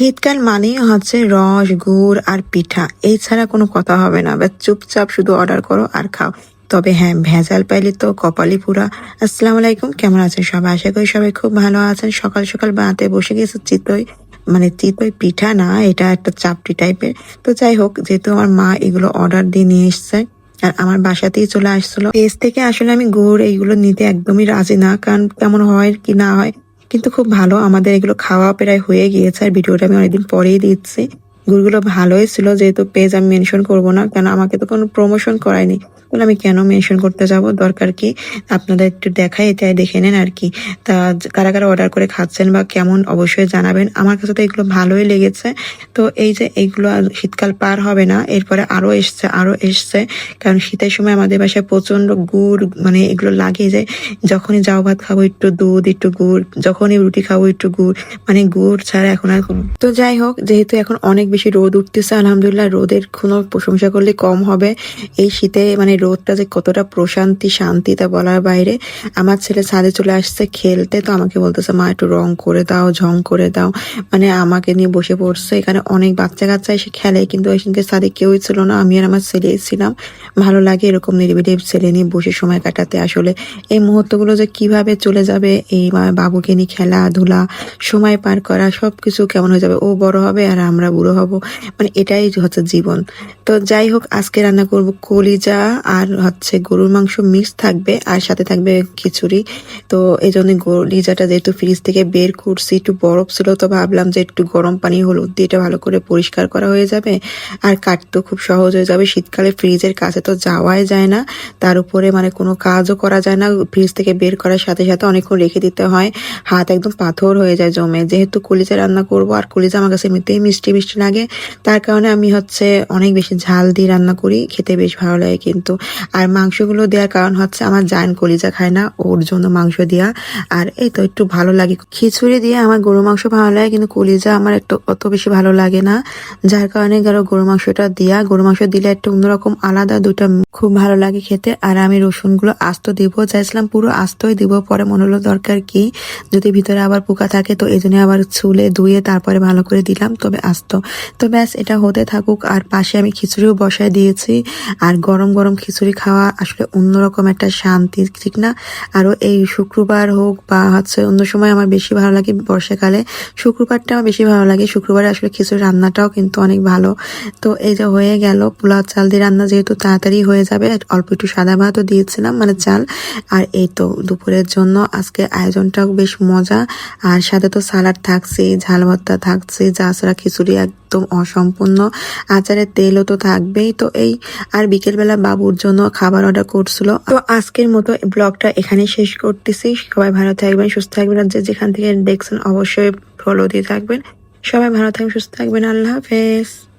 শীতকাল মানেই হচ্ছে রস, গুড় আর পিঠা। এছাড়া কোনো কথা হবে না। বা চুপচাপ শুধু অর্ডার করো আর খাও। তবে হ্যাঁ ভেজাল পাইলে তো কপালই পুরা। আসসালামু আলাইকুম। কেমন আছেন সবাই? আশা করি সবাই খুব ভালো আছেন। সকাল সকাল বানাতে বসে গেছে চিতই মানে চিতই পিঠা না, এটা একটা চাপটি টাইপের তো যাই হোক, যেহেতু আমার মা এগুলো অর্ডার দিয়ে নিয়ে এসছে আর আমার বাসাতেই চলে আসছিল। পেজ থেকে আসলে আমি গুড় এইগুলো নিতে একদমই রাজি না, কারণ কেমন হয় কি না হয় কিন্তু খুব ভালো। আমাদের এগুলো খাওয়া প্রায় হয়ে গিয়েছে আর ভিডিওটা আমি অনেকদিন পরেই দিচ্ছি। গুড়গুলো ভালোই ছিল, যেহেতু পেজ আমি মেনশন করব না, কেন আমাকে তো কোনো প্রমোশন করায়নি। বলে আমি কেন মেনশন করতে যাব? দরকার কি? আপনাদের একটু দেখাই এটাই দেখে নেন আর কি। তা কারা কারা অর্ডার করে খাচ্ছেন বা কেমন, অবশ্যই জানাবেন। আমার কাছে তো এগুলো ভালোই লেগেছে। তো এই যে এইগুলো শীতকাল পার হবে না, এরপরে আরও এসছে আরও এসছে। কারণ শীতের সময় আমাদের বাসায় প্রচণ্ড গুড় মানে এগুলো লাগে যে যখনই যাও ভাত খাব একটু দুধ, একটু গুড়, যখনই রুটি খাব একটু গুড় মানে গুড় ছাড়া এখন আর তো যাই হোক, যেহেতু এখন অনেক বেশি রোদ উঠতেছে, আলহামদুলিল্লাহ রোদের কোনো প্রশংসা করলে কম হবে। এই শীতে মানে রোদটা যে কতটা প্রশান্তি, শান্তি তা বলার বাইরে। আমার ছেলে ছাদে চলে আসছে খেলতে, তো আমাকে বলতেছে, মা, একটু রং করে দাও, ঝং করে দাও। মানে আমাকে নিয়ে বসে পড়ছে। এখানে অনেক বাচ্চা কাচ্চা এসে খেলে, কিন্তু ওইখানকে ছাদে কেউই ছিল না। আমি আর আমার ছেলে ছিলাম। ভালো লাগে এরকম নিরিবিলি ছেলে নিয়ে বসে সময় কাটাতে। আসলে এই মুহূর্তগুলো যে কীভাবে চলে যাবে, এই বাবুকে নিয়ে খেলাধুলা, সময় পার করা সব কিছু কেমন হয়ে যাবে? ও বড় হবে আর আমরা বুড়ো হব। মানে এটাই হচ্ছে জীবন। তো যাই হোক, আজকে রান্না করব কলিজা আর হচ্ছে গরুর মাংস মিক্স থাকবে আর সাথে থাকবে খিচুড়ি। তো এই জন্য কলিজাটা যেহেতু ফ্রিজ থেকে বের করছি, একটু বরফ ছিল, তো ভাবলাম যে একটু গরম পানি হলুদ দিয়ে এটা ভালো করে পরিষ্কার করা হয়ে যাবে। আর কাটতেও খুব সহজ হয়ে যাবে। শীতকালে ফ্রিজের কাছে তো যাওয়াই যায় না। তার উপরে মানে কোনো কাজও করা যায় না। ফ্রিজ থেকে বের করার সাথে সাথে অনেকক্ষণ রেখে দিতে হয়। হাত একদম পাথর হয়ে যায় জমে। যেহেতু কলিজা রান্না করব, আর কলিজা আমার কাছে এমনিতেই মিষ্টি মিষ্টি লাগে, তার কারণে আমি হচ্ছে অনেক বেশি ঝাল দিয়ে রান্না করি। খেতে বেশ ভালো লাগে কিন্তু। আর মাংসগুলো দেওয়ার কারণ হচ্ছে আমার জান কলিজা খায় না, ওর জন্য মাংস দেওয়া আর এই তো একটু ভালো লাগে। খিচুড়ি দিয়ে আমার গরু মাংস ভালো লাগে, কিন্তু কলিজা আমার একটু অত বেশি ভালো লাগে না। যার কারণে গেলো গরু মাংসটা দিয়া। গরু মাংস দিলে একটু অন্যরকম আলাদা দুটা খুব ভালো লাগে খেতে। আর আমি রসুনগুলো আস্ত দিব। চাইছিলাম পুরো আস্তই দিব, পরে মনে হলো দরকার কি? যদি ভিতরে আবার পোকা থাকে, তো এই আবার ছুলে ধুয়ে তারপরে ভালো করে দিলাম, তবে আস্ত। তো ব্যাস, এটা হতে থাকুক। আর পাশে আমি খিচুড়িও বসায় দিয়েছি। আর গরম গরম খিচুড়ি খাওয়া আসলে অন্যরকম একটা শান্তি, ঠিক না? আরও এই শুক্রবার হোক বা হচ্ছে অন্য সময় আমার বেশি ভালো লাগে বর্ষাকালে। শুক্রবারটা আমার বেশি ভালো লাগে। শুক্রবারে আসলে খিচুড়ি রান্নাটাও কিন্তু অনেক ভালো। তো এই যে হয়ে গেল পোলাও চাল দিয়ে রান্না যেহেতু তাড়াতাড়ি হয়ে যাবে অল্প একটু সাদা ভাতও দিয়েছিলাম মানে চাল। আর এই তো দুপুরের জন্য আজকে আয়োজনটাও বেশ মজা। আর সাথে তো সালাড থাকছে ঝাল ভর্তা থাকছে যাছাড়া খিচুড়ি একদম অসম্পূর্ণ। আচারের তেলও তো থাকবেই। তো এই, আর বিকেলবেলা বাবুর জন্য খাবার অর্ডার করছিল। তো আজকের মতো ব্লগটা এখানে শেষ করতেছি। সবাই ভালো থাকবেন, সুস্থ থাকবেন, আর যে যেখান থেকে দেখছেন অবশ্যই ফলো দিয়ে থাকবেন। সবাই ভালো থাকবেন, সুস্থ থাকবেন। আল্লাহ হাফেজ।